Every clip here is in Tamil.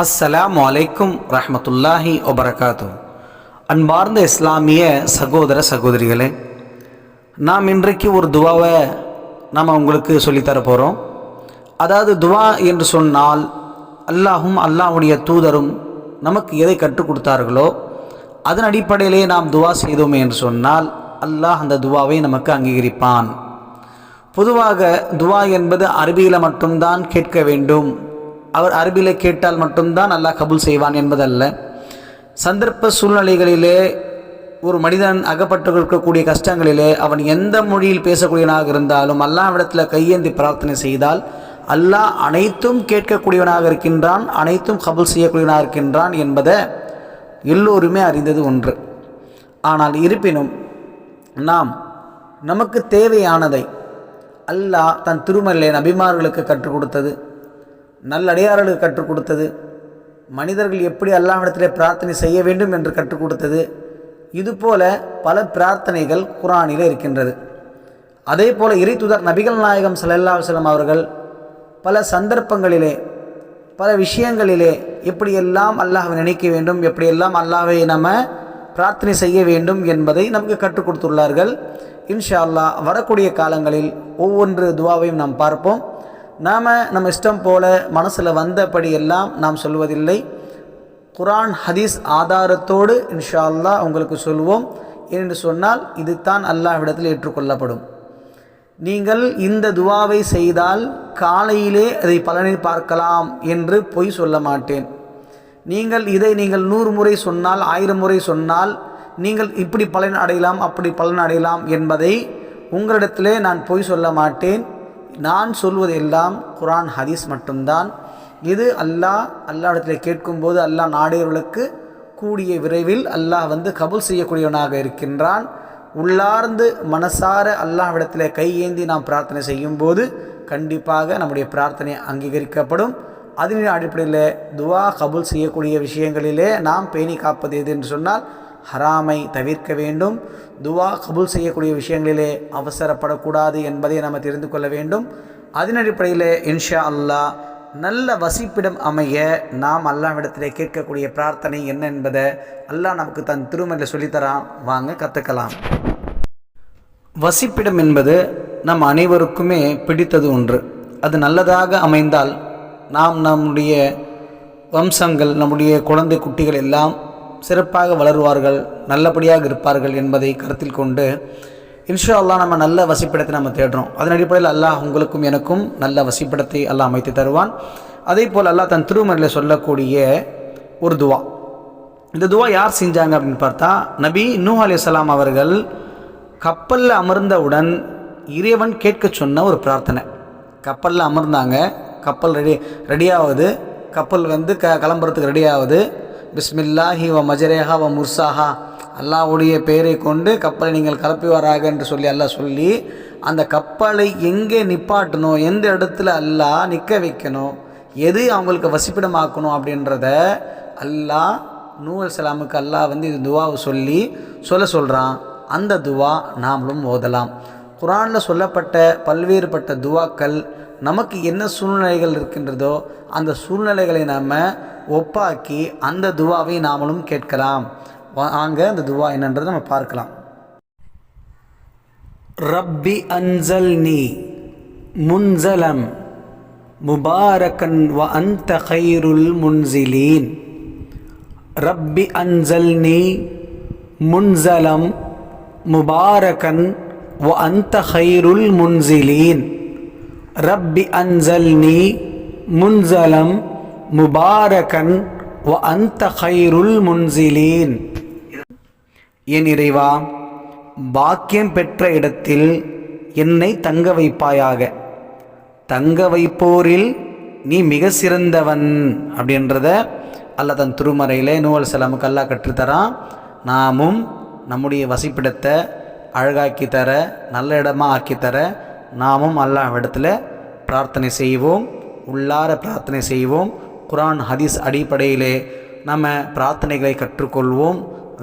அஸ்ஸலாமு அலைக்கும் ரஹ்மத்துல்லாஹி ஒபரகாத்து அன்பார்ந்த இஸ்லாமிய சகோதர சகோதரிகளே நாம் இன்றைக்கு ஒரு துவாவை நாம் உங்களுக்கு சொல்லித்தர போகிறோம் அதாவது துவா என்று சொன்னால் அல்லாஹும் அல்லாஹ்வுடைய தூதரும் நமக்கு எதை கற்றுக் கொடுத்தார்களோ அதன் அடிப்படையிலே நாம் துவா செய்தோமே என்று சொன்னால் அல்லாஹ் அந்த துவாவை நமக்கு அங்கீகரிப்பான். பொதுவாக துவா என்பது அரபியில் மட்டும்தான் கேட்க வேண்டும். அவர் அரபியில் கேட்டால் மட்டும்தான் அல்லாஹ் கபூல் செய்வான் என்பதல்ல. சந்தர்ப்ப சூழ்நிலைகளிலே ஒரு மனிதன் அகப்பட்டு இருக்கக்கூடிய கஷ்டங்களிலே அவன் எந்த மொழியில் பேசக்கூடியவனாக இருந்தாலும் அல்லாவிடத்தில் கையேந்தி பிரார்த்தனை செய்தால் அல்லாஹ் அனைத்தும் கேட்கக்கூடியவனாக இருக்கின்றான் அனைத்தும் கபூல் செய்யக்கூடியவனாக இருக்கின்றான் என்பதை எல்லோருமே அறிந்தது ஒன்று. ஆனால் இருப்பினும் நாம் நமக்கு தேவையானதை அல்லாஹ் தன் திருமலையின் அபிமார்களுக்கு கற்றுக் கொடுத்தது நல்லடியார்களுக்கு கற்றுக் கொடுத்தது. மனிதர்கள் எப்படி அல்லாஹ்விடத்திலே பிரார்த்தனை செய்ய வேண்டும் என்று கற்றுக் கொடுத்தது. இதுபோல பல பிரார்த்தனைகள் குரானில் இருக்கின்றது. அதே போல இறைத்துதர் நபிகள் நாயகம் ஸல்லல்லாஹு அலைஹி அவர்கள் பல சந்தர்ப்பங்களிலே பல விஷயங்களிலே எப்படியெல்லாம் அல்லாஹை நினைக்க வேண்டும் எப்படியெல்லாம் அல்லாவை நம்ம பிரார்த்தனை செய்ய வேண்டும் என்பதை நமக்கு கற்றுக் கொடுத்துள்ளார்கள். இன்ஷா அல்லாஹ் வரக்கூடிய காலங்களில் ஒவ்வொன்று துவாவையும் நாம் பார்ப்போம். நாம் நம்ம இஷ்டம் போல மனசில் வந்தபடி எல்லாம் நாம் சொல்வதில்லை. குரான் ஹதீஸ் ஆதாரத்தோடு இன்ஷா அல்லா உங்களுக்கு சொல்வோம். என்று சொன்னால் இதுதான் அல்லாஹ்விடத்தில் ஏற்றுக்கொள்ளப்படும். நீங்கள் இந்த துவாவை செய்தால் காலையிலே அதை பலனை பார்க்கலாம் என்று பொய் சொல்ல மாட்டேன். நீங்கள் இதை நீங்கள் நூறு முறை சொன்னால் ஆயிரம் முறை சொன்னால் நீங்கள் இப்படி பலன் அடையலாம் அப்படி பலன் அடையலாம் என்பதை உங்களிடத்திலே நான் பொய் சொல்ல மாட்டேன். நான் சொல்வதெல்லாம் குரான் ஹதீஸ் மட்டும்தான். இது அல்லாஹ் அல்லாஹிடத்தில் கேட்கும்போது அல்லாஹ் நாடியவர்களுக்கு கூடிய விரைவில் அல்லாஹ் வந்து கபுல் செய்யக்கூடியவனாக இருக்கின்றான். உள்ளார்ந்து மனசார அல்லாஹ்விடத்தில் கையேந்தி நாம் பிரார்த்தனை செய்யும்போது கண்டிப்பாக நம்முடைய பிரார்த்தனை அங்கீகரிக்கப்படும். அதனின் அடிப்படையில் துவா கபுல் செய்யக்கூடிய விஷயங்களிலே நாம் பேணி காப்பது எது என்று சொன்னால் ஹராமை தவிர்க்க வேண்டும். துவா கபூல் செய்யக்கூடிய விஷயங்களிலே அவசரப்படக்கூடாது என்பதை நாம் தெரிந்து கொள்ள வேண்டும். அதன் அடிப்படையில் இன்ஷா அல்லாஹ் நல்ல வசிப்பிடம் அமைய நாம் அல்லாஹ்விடத்திலே கேட்கக்கூடிய பிரார்த்தனை என்ன என்பதை அல்லாஹ் நமக்கு தன் திருமணில் சொல்லித்தரான். வாங்க கற்றுக்கலாம் வசிப்பிடம் என்பது நம் அனைவருக்குமே பிடித்தது ஒன்று. அது நல்லதாக அமைந்தால் நாம் நம்முடைய வம்சங்கள் நம்முடைய குழந்தை குட்டிகள் எல்லாம் சிறப்பாக வளருவார்கள் நல்லபடியாக இருப்பார்கள் என்பதை கருத்தில் கொண்டு இன்ஷா அல்லா நம்ம நல்ல வசிப்பிடத்தை நம்ம தேடுறோம். அதன் அடிப்படையில் அல்லாஹ் உங்களுக்கும் எனக்கும் நல்ல வசிப்பிடத்தை அல்லாஹ் அமைத்து தருவான். அதே போல் அல்லாஹ் தன் திருமறையில் சொல்லக்கூடிய ஒரு துவா. இந்த துவா யார் செஞ்சாங்க அப்படின்னு பார்த்தா நபி நூ அலையாம் அவர்கள் கப்பலில் அமர்ந்தவுடன் இறைவன் கேட்க சொன்ன ஒரு பிரார்த்தனை. கப்பலில் அமர்ந்தாங்க கப்பல் ரெடி ரெடியாகுது கப்பல் வந்து க கிளம்புறதுக்கு ரெடியாகுது பிஸ்மில்லாஹி வ மஜரேஹா வ முர்சாஹா அல்லாவுடைய பெயரை கொண்டு கப்பலை நீங்கள் கலப்பிவாராக என்று சொல்லி அல்லாஹ் சொல்லி அந்த கப்பலை எங்கே நிப்பாட்டணும் எந்த இடத்துல அல்லாஹ் நிற்க வைக்கணும் எது அவங்களுக்கு வசிப்பிடமாக்கணும் அப்படின்றத அல்லாஹ் நூல் சலாமுக்கு அல்லாஹ் வந்து இது துவாவை சொல்லி சொல்ல சொல்கிறான் அந்த துவா நாமளும் ஓதலாம். குரானில் சொல்லப்பட்ட பல்வேறுபட்ட துவாக்கள் நமக்கு என்ன சூழ்நிலைகள் இருக்கின்றதோ அந்த சூழ்நிலைகளை நாம் ஒப்பாக்கி அந்த துவாவை நாமளும் கேட்கலாம். வாங்க அந்த துவா என்னன்றதை நம்ம பார்க்கலாம். ரப்பி அன்சல்னி முன்சலம் முபாரக்கன் வ அந்த ஹைருல் முன்சிலீன். ரப்பி அன்சல்னி முன்சலம் முபாரகன் வ அந்த ஹைருல் முன்சிலீன் ரப்பி அன்சல்னி முன்சலம் முபாரகன் வ அந்த ஹைருல் முன்சிலீன் என் இறைவா பாக்கியம் பெற்ற இடத்தில் என்னை தங்க வைப்பாயாக. தங்க வைப்போரில் நீ மிக சிறந்தவன் அப்படின்றத அல்ல தன் திருமறையில் நூல் செலமுக்கு அல்லா கற்றுத்தரான். நாமும் நம்முடைய வசிப்பிடத்தை அழகாக்கி தர நல்ல இடமா ஆக்கி தர நாமும் அல்லாஹ்விடத்தில் பிரார்த்தனை செய்வோம் உள்ளார பிரார்த்தனை செய்வோம். குரான் ஹதீஸ் அடிப்படையிலே நம்ம பிரார்த்தனைகளை கற்றுக்கொள்வோம்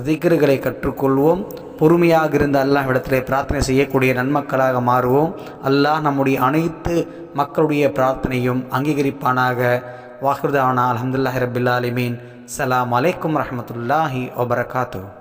திக்ருகளை கற்றுக்கொள்வோம். பொறுமையாக இருந்த அல்லாஹ்விடத்திலே பிரார்த்தனை செய்யக்கூடிய நன்மக்களாக மாறுவோம். அல்லாஹ் நம்முடைய அனைத்து மக்களுடைய பிரார்த்தனையும் அங்கீகரிப்பானாக. வாக்குதானா அலமதுல்லாஹி ரபில் ஆலிமீன். சலாம் அலைக்கும் ரஹமத்துல்லாஹி வபரகாத்து